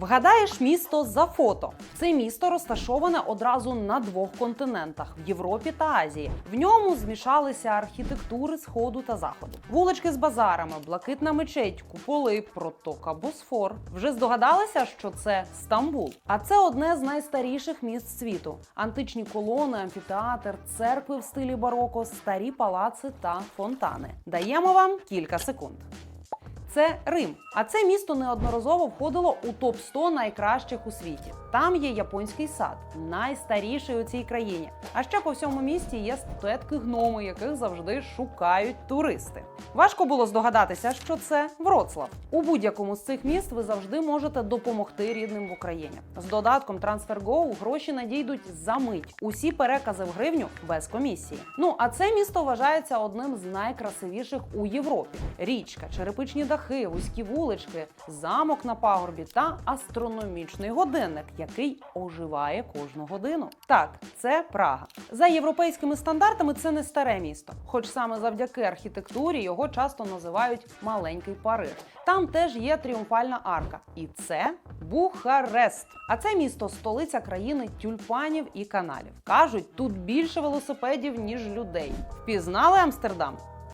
Вгадаєш місто за фото. Це місто розташоване одразу на двох континентах в Європі та Азії. В ньому змішалися архітектури сходу та заходу. Вулички з базарами, блакитна мечеть, куполи, протока Босфор. Вже здогадалися, що це Стамбул. А це одне з найстаріших міст світу: античні колони, амфітеатр, церкви в стилі бароко, старі палаци та фонтани. Даємо вам кілька секунд. Це Рим. А це місто неодноразово входило у топ 100 найкращих у світі. Там є японський сад, найстаріший у цій країні. А ще по всьому місті є статуетки гноми, яких завжди шукають туристи. Важко було здогадатися, що це Вроцлав. У будь-якому з цих міст ви завжди можете допомогти рідним в Україні. З додатком TransferGo гроші надійдуть за мить. Усі перекази в гривню без комісії. Ну а це місто вважається одним з найкрасивіших у Європі. Річка, черепичні дахи, вузькі вулички, замок на пагорбі та астрономічний годинник, який оживає кожну годину. Так, це Прага. За європейськими стандартами це не старе місто, хоч саме завдяки архітектурі його часто називають маленький Париж. Там теж є тріумфальна арка, і це Бухарест. А це місто столиця країни тюльпанів і каналів. Кажуть, тут більше велосипедів ніж людей. Впізнали Амстердам?